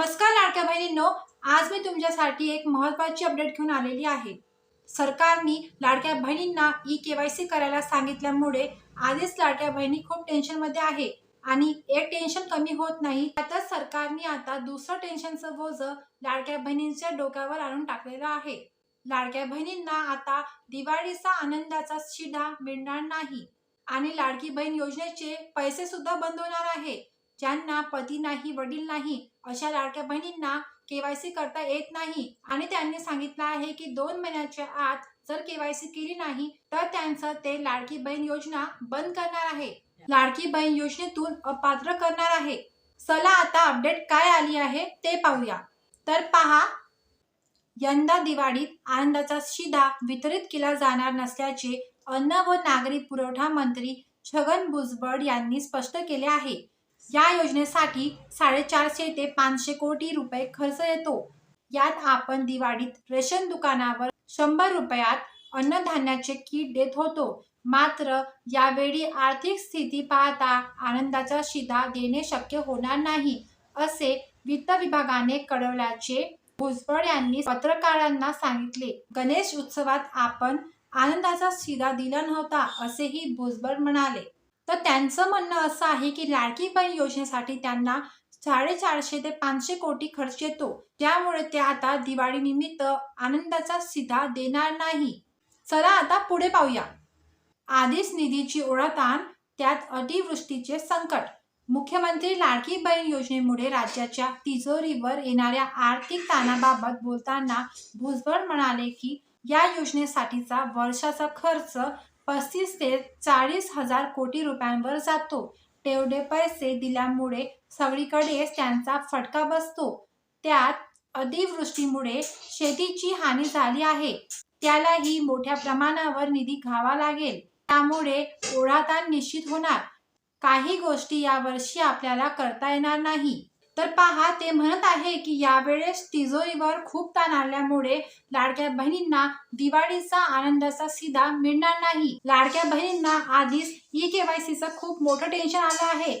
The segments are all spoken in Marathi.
नमस्कार लाडक्या बहिणींनो आज मी तुमच्यासाठी एक महत्त्वाची अपडेट घेऊन आलेली आहे. सरकारने लाडक्या बहिणींना ई के वाय सी करायला सांगितल्यामुळे आधीच लाडक्या बहिणी खूप टेन्शनमध्ये आहे आणि एक टेन्शन कमी होत नाही. त्यातच सरकारने आता दुसरं टेन्शनचं बोज लाडक्या बहिणींच्या डोक्यावर आणून टाकलेलं आहे. लाडक्या बहिणींना आता दिवाळीचा आनंदाचा शिधा मिळणार नाही आणि लाडकी बहीण योजनेचे पैसे सुद्धा बंद होणार आहे. ज्यांना पती नाही वडील नाही अशा लाडक्या बहिणींना केवायसी करता येत नाही. आणि त्यांनी सांगितलं आहे की दोन महिन्याच्या आत जर केवायसी केली नाही तर त्यांचं ते लाडकी बहीण योजना बंद करणार आहे. लाडकी बहीण योजनेतून अपात्र करणार आहे. चला आता अपडेट काय आली आहे ते पाहूया. तर पहा यंदा दिवाळीत आनंदाचा शिधा वितरित केला जाणार नसल्याचे अन्न व नागरी पुरवठा मंत्री छगन भुजबळ यांनी स्पष्ट केले आहे. या योजनेसाठी साडेचारशे ते पाचशे कोटी रुपये खर्च येतो. यात आपण दिवाळीत रेशन दुकानावर शंभर रुपयात अन्नधान्याचे किट देत होतो. मात्र यावेळी आर्थिक स्थिती पाहता आनंदाचा शिधा देणे शक्य होणार नाही असे वित्त विभागाने कळवल्याचे भुजबळ यांनी पत्रकारांना सांगितले. गणेश उत्सवात आपण आनंदाचा शिधा दिला नव्हता असेही भुजबळ म्हणाले. तर त्यांचं म्हणणं असं आहे की लाडकी बहीण योजनेसाठी त्यांना साडेचारशे ते पाचशे कोटी खर्च येतो. त्यामुळे ते आता दिवाळी निमित्त आनंदाचा सिधा देणार नाही. चला आता पुढे पाहूया. आधीच निधीची ओढाताण त्यात अतिवृष्टीचे संकट. मुख्यमंत्री लाडकी बहीण योजनेमुळे राज्याच्या तिजोरीवर येणाऱ्या आर्थिक ताणाबाबत बोलताना भुजबळ म्हणाले की या योजनेसाठीचा वर्षाचा खर्च पस्तीस ते चाळीस हजार कोटी रुपयांवर जातो. तेवढे पैसे दिल्यामुळे सगळीकडेच त्यांचा फटका बसतो. त्यात अतिवृष्टीमुळे शेतीची हानी झाली आहे. त्यालाही मोठ्या प्रमाणावर निधी घावा लागेल. त्यामुळे ओढाताण निश्चित होणार. काही गोष्टी यावर्षी आपल्याला करता येणार नाही. तर पहा ते म्हणत आहे की यावेळेस तिजोरीवर खूप ताण आल्यामुळे लाडक्या बहिणींना दिवाळीचा आनंदाचा सीधा मिळणार नाही. लाडक्या बहिणींना आधीच ई केवायसीचं खूप मोठं टेन्शन आलं आहे.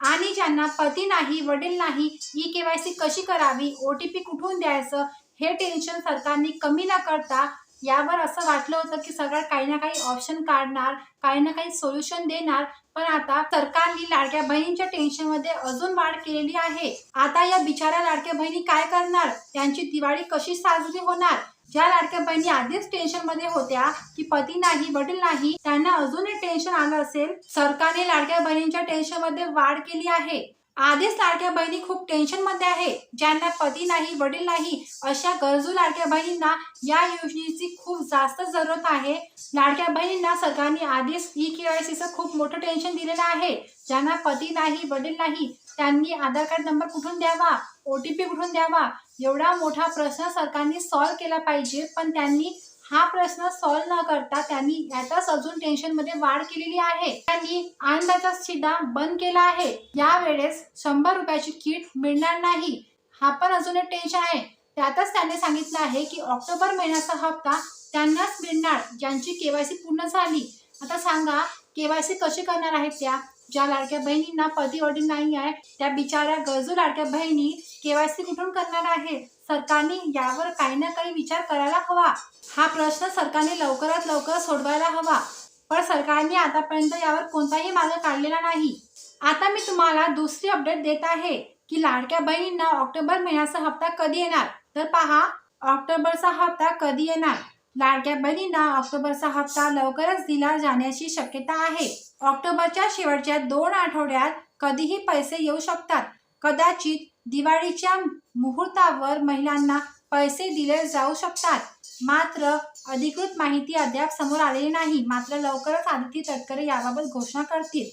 आणि ज्यांना पती नाही वडील नाही ई केवायसी कशी करावी ओ टी पी कुठून द्यायचं हे टेन्शन सरकारने कमी न करता यावर असं वाटलं होतं की सगळं काही ना काही ऑप्शन काढणार काही ना काही सोल्युशन देणार. पण आता सरकारने लाडक्या बहिणींच्या टेन्शनमध्ये अजून वाढ केलेली आहे. आता या बिचाऱ्या लाडक्या बहिणी काय करणार? त्यांची दिवाळी कशी साजरी होणार? ज्या लाडक्या बहिणी आधीच टेन्शनमध्ये होत्या की पती नाही वडील नाही त्यांना अजून एक टेन्शन आलं असेल सरकारने लाडक्या बहिणींच्या टेन्शनमध्ये वाढ केली आहे. आधीच लाडक्या बहिणी खूप टेन्शनमध्ये आहे ज्यांना पती नाही वडील नाही अशा गरजू लाडक्या बहिणींना या योजनेची खूप जास्त जरूरत आहे. लाडक्या बहिणींना सरकारने आधीच ई के वाय सीचं खूप मोठं टेन्शन दिलेलं आहे. ज्यांना पती नाही वडील नाही त्यांनी आधार कार्ड नंबर कुठून द्यावा ओ टी पी कुठून द्यावा एवढा मोठा प्रश्न सरकारने सॉल्व्ह केला पाहिजे. पण त्यांनी हा प्रश्न सॉल्व्ह न करता त्यांनी यातच अजून टेन्शनमध्ये वाढ केलेली आहे. त्यांनी आनंदाचा शिदा बंद केला आहे. यावेळेस शंभर रुपयाची किट मिळणार नाही. हा पण अजून एक टेन्शन आहे. त्यातच त्यांनी सांगितलं आहे की ऑक्टोबर महिन्याचा हप्ता त्यांनाच मिळणार. ज्यांची केवायसी पूर्ण झाली. आता सांगा केवायसी कशी करणार आहेत त्या? ज्या लाडक्या बहिणींना पती ऑर्डर नाही आहे त्या बिचाऱ्या गरजू लाडक्या बहिणी केवायसी कुठून करणार आहे? सरकारने यावर काही ना काही विचार करायला हवा. हा प्रश्न सरकारने लवकरात लवकर सोडवायला हवा. पण सरकारने आतापर्यंत यावर कोणताही मार्ग काढलेला नाही. आता मी तुम्हाला दुसरी अपडेट देत आहे की लाडक्या बहिणींना ऑक्टोबर महिन्याचा हप्ता कधी येणार? तर पहा ऑक्टोबरचा हप्ता कधी येणार? लाडक्या बहिणींना ऑक्टोबरचा हप्ता लवकरच दिला जाण्याची शक्यता आहे. ऑक्टोबरच्या शेवटच्या दोन आठवड्यात कधीही पैसे येऊ शकतात. कदाचित दिवाळीच्या मुहूर्तावर महिलांना पैसे दिले जाऊ शकतात. मात्र अधिकृत माहिती अद्याप समोर आलेली नाही. मात्र लवकरच आदिती तटकरे याबाबत घोषणा करतील.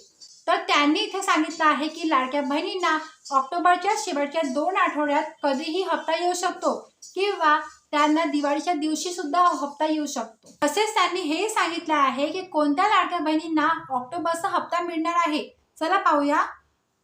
तर त्यांनी इथे सांगितलं आहे की लाडक्या बहिणींना ऑक्टोबरच्या शेवटच्या दोन आठवड्यात कधीही हप्ता येऊ शकतो किंवा त्यांना दिवाळीच्या दिवशी सुद्धा हप्ता येऊ शकतो. तसेच त्यांनी हे सांगितलं आहे की कोणत्या लाडक्या बहिणींना ऑक्टोबरचा हप्ता मिळणार आहे? चला पाहूया.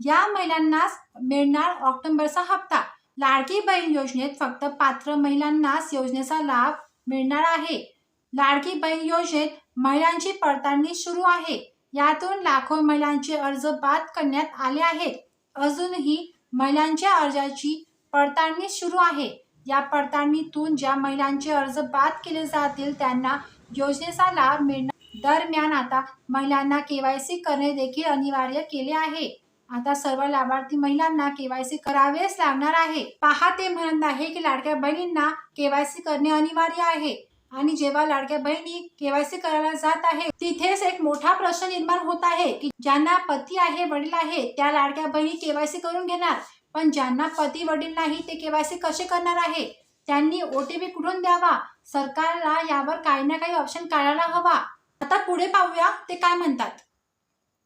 या महिलांनाच मिळणार ऑक्टोबरचा हप्ता. लाडकी बहीण योजनेत फक्त पात्र महिलांनाच योजनेचा लाभ मिळणार आहे. लाडकी बहीण योजनेत महिलांची पडताळणी सुरू आहे. यातून लाखो महिलांचे अर्ज बाद करण्यात आले आहेत. अजूनही महिलांच्या अर्जाची पडताळणी सुरू आहे. या पडताळणीतून ज्या महिलांचे अर्ज बाद केले जातील त्यांना योजनेचा लाभ मिळणार. दरम्यान आता महिलांना केवायसी करणे देखील अनिवार्य केले आहे. आता सर्व लाभार्थी महिलांना केवायसी करावेच लागणार आहे. पहा ते म्हणत आहे की लाडक्या बहिणींना केवायसी करणे अनिवार्य आहे. आणि जेव्हा लाडक्या बहिणी केवायसी करायला जात आहे तिथेच एक मोठा प्रश्न निर्माण होत आहे की ज्यांना पती आहे वडील आहे त्या लाडक्या बहिणी केवायसी करून घेणार. पण ज्यांना पती वडील नाही ते केवायसी कसे करणार आहे? त्यांनी ओ टी पी कुठून द्यावा? सरकारला यावर काही ना काही ऑप्शन काढायला हवा. आता पुढे पाहूया ते काय म्हणतात?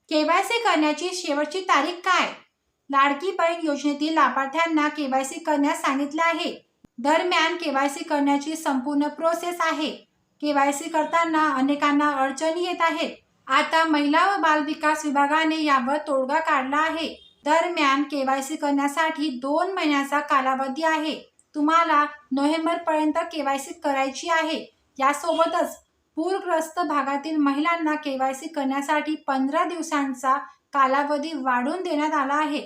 केवायसी करण्याची शेवटची तारीख काय? लाडकी बहीण योजनेतील लाभार्थ्यांना केवायसी करण्यास सांगितले आहे. दरम्यान केवायसी करण्याची संपूर्ण प्रोसेस आहे. केवायसी करताना अनेकांना अडचणी येत आहेत. आता महिला व बाल विकास विभागाने यावर तोडगा काढला आहे. दरम्यान केवायसी करण्यासाठी दोन महिन्याचा कालावधी आहे. तुम्हाला नोव्हेंबर पर्यंत केवायसी करायची आहे. यासोबतच पूरग्रस्त भागातील महिलांना केवायसी करण्यासाठी पंधरा दिवसांचा कालावधी वाढवून देण्यात आला आहे.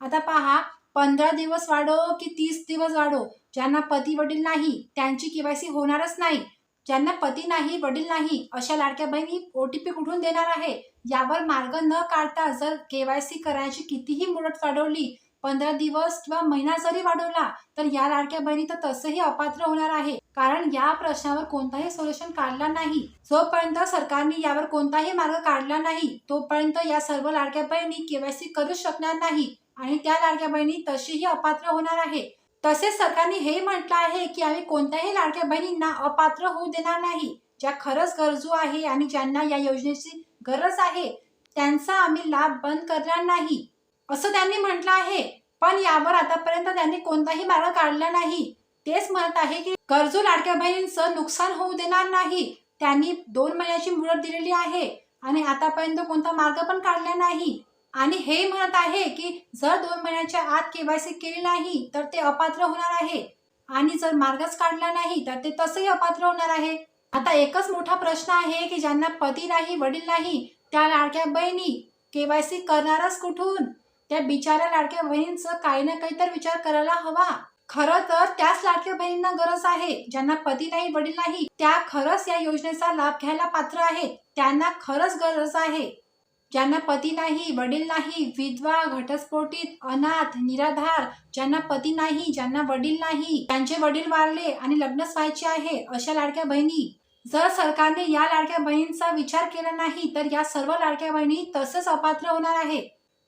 आता पहा पंधरा दिवस वाढो की तीस दिवस वाढो? ज्यांना पती वडील नाही त्यांची केवायसी होणारच नाही. ज्यांना पती नाही वडील नाही अशा लाडक्या बहिणी ओ टी पी कुठून देणार आहे? यावर मार्ग न काढता जर केवायसी करायची कितीही मुदत वाढवली पंधरा दिवस किंवा महिना जरी वाढवला तर या लाडक्या बहिणी तर तसंही अपात्र होणार आहे. कारण या प्रश्नावर कोणताही सोल्युशन काढला नाही. जोपर्यंत सरकारने यावर कोणताही मार्ग काढला नाही तोपर्यंत या सर्व लाडक्या बहिणी केवायसी करू शकणार नाही आणि त्या लाडक्या बहिणी तशीही अपात्र होणार आहे. तसेच सरकारने हे म्हटलं आहे की आम्ही कोणत्याही लाडक्या बहिणींना अपात्र होऊ देणार नाही. ज्या खरंच गरजू आहे आणि ज्यांना या योजनेची गरज आहे. त्यांचा आम्ही लाभ बंद करणार नाही. असं त्यांनी म्हटलं आहे. पण यावर आतापर्यंत त्यांनी कोणताही मार्ग काढला नाही. तेच म्हणत आहे की गरजू लाडक्या बहिणींचं नुकसान होऊ देणार नाही. त्यांनी दोन महिन्याची मुदत दिलेली आहे आणि आतापर्यंत कोणता मार्ग पण काढला नाही. आणि हे म्हणत आहे की जर दोन महिन्याच्या आत केवायसी केली नाही तर ते अपात्र होणार आहे. आणि जर मार्गच काढला नाही तर ते तसंही अपात्र होणार आहे. आता एकच मोठा प्रश्न आहे की ज्यांना पती नाही वडील नाही त्या लाडक्या बहिणी केवायसी करणारच कुठून? त्या बिचाऱ्या लाडक्या बहिणींचं काही ना काही तर विचार करायला हवा. खरं तर त्याच लाडक्या बहिणींना गरज आहे. ज्यांना पती नाही वडील नाही त्या खरंच या योजनेचा लाभ घ्यायला पात्र आहेत. त्यांना खरंच गरज आहे. ज्यांना पती नाही वडील नाही विधवा घटस्फोटित अनाथ निराधार ज्यांना पती नाही ज्यांना वडील नाही त्यांचे वडील वारले आणि लग्नच व्हायचे आहे अशा लाडक्या बहिणी. जर सरकारने या लाडक्या बहिणींचा विचार केला नाही तर या सर्व लाडक्या बहिणी तसंच अपात्र होणार आहे.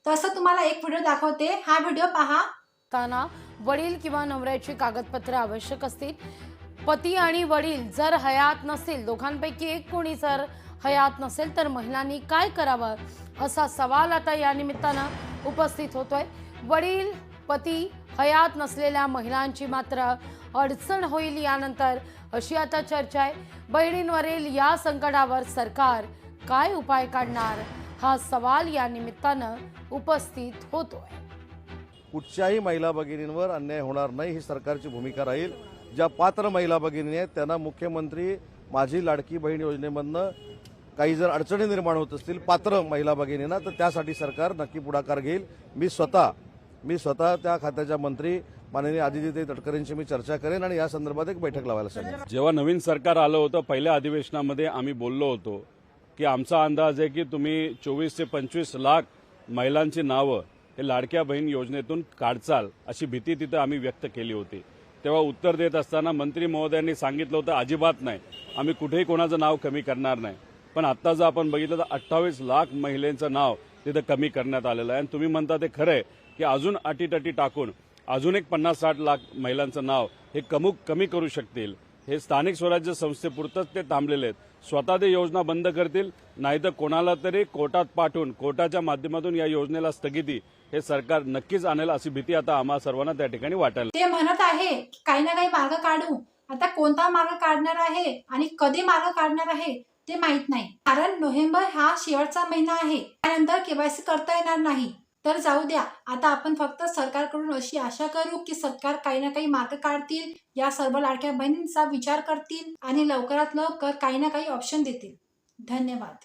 तसं तुम्हाला एक व्हिडिओ दाखवते. हा व्हिडिओ पहा. असताना वडील किंवा नवऱ्याची कागदपत्रे आवश्यक असतील. पती आणि वडील जर हयात नसतील दोघांपैकी एक कोणी जर हयात नसेल तर महिलांनी काय करावं असा सवाल आता या निमित्तानं उपस्थित होतोय. वडील पती हयात नसलेल्या महिलांची मात्र अडचण होईल यानंतर अशी आता चर्चा आहे. बहिणींवरील या संकटावर सरकार काय उपाय काढणार हा सवाल या निमित्तानं उपस्थित होतोय. कुठच्याही महिला भगिनींवर अन्याय होणार नाही ही सरकारची भूमिका राहील. ज्या पात्र महिला भगिनी आहेत त्यांना मुख्यमंत्री माझी लाडकी बहीण योजनेमधनं काही जर अडचणी निर्माण होत असतील पात्र महिला भगिनींना तर त्यासाठी सरकार नक्की पुढाकार घेईल. मी स्वतः मी स्वतः त्या खात्याच्या मंत्री माननीय आदित्य तटकरेंशी मी चर्चा करेन आणि या संदर्भात एक बैठक लावायला सांगेन. जेव्हा नवीन सरकार आलं होतं पहिल्या अधिवेशनामध्ये आम्ही बोललो होतो की आमचा अंदाज आहे की तुम्ही चोवीस ते पंचवीस लाख महिलांची नावं हे लाडक्या बहीण योजनेतून काढचाल अशी भीती तिथं आम्ही व्यक्त केली होती. तेव्हा उत्तर देत असताना मंत्री महोदयांनी सांगितलं होतं अजिबात नाही. आम्ही कुठेही कोणाचं नाव कमी करणार नाही. पण आत्ता जर आपण बघितलं तर अठ्ठावीस लाख महिलांचं नाव तिथं कमी करण्यात आलेलं आहे. आणि तुम्ही म्हणता ते खरं आहे की अजून अटीटटी टाकून अजून एक पन्नास साठ लाख महिलांचं नाव हे कमुक कमी करू शकतील. हे स्थानिक स्वराज्य संस्थेपुरतंच ते थांबलेले आहेत. स्वतः ते योजना बंद करतील नाही तर कोणाला तरी कोर्टात पाठवून कोर्टाच्या माध्यमातून या योजनेला स्थगिती हे सरकार नक्कीच आणेल अशी भीती आता आम्हा सर्वांना त्या ठिकाणी वाटायला ते म्हणत आहे काही ना काही मार्ग काढू. आता कोणता मार्ग काढणार आहे आणि कधी मार्ग काढणार आहे ते माहीत नाही. कारण नोव्हेंबर हा शेवटचा महिना आहे. त्यानंतर केवायसी करता येणार नाही. तर जाऊ द्या. आता आपण फक्त सरकारकडून अशी आशा करू की सरकार काही ना काही मार्ग काढतील या सर्व लाडक्या बहिणींचा विचार करतील आणि लवकरात लवकर काही ना काही ऑप्शन देतील. धन्यवाद.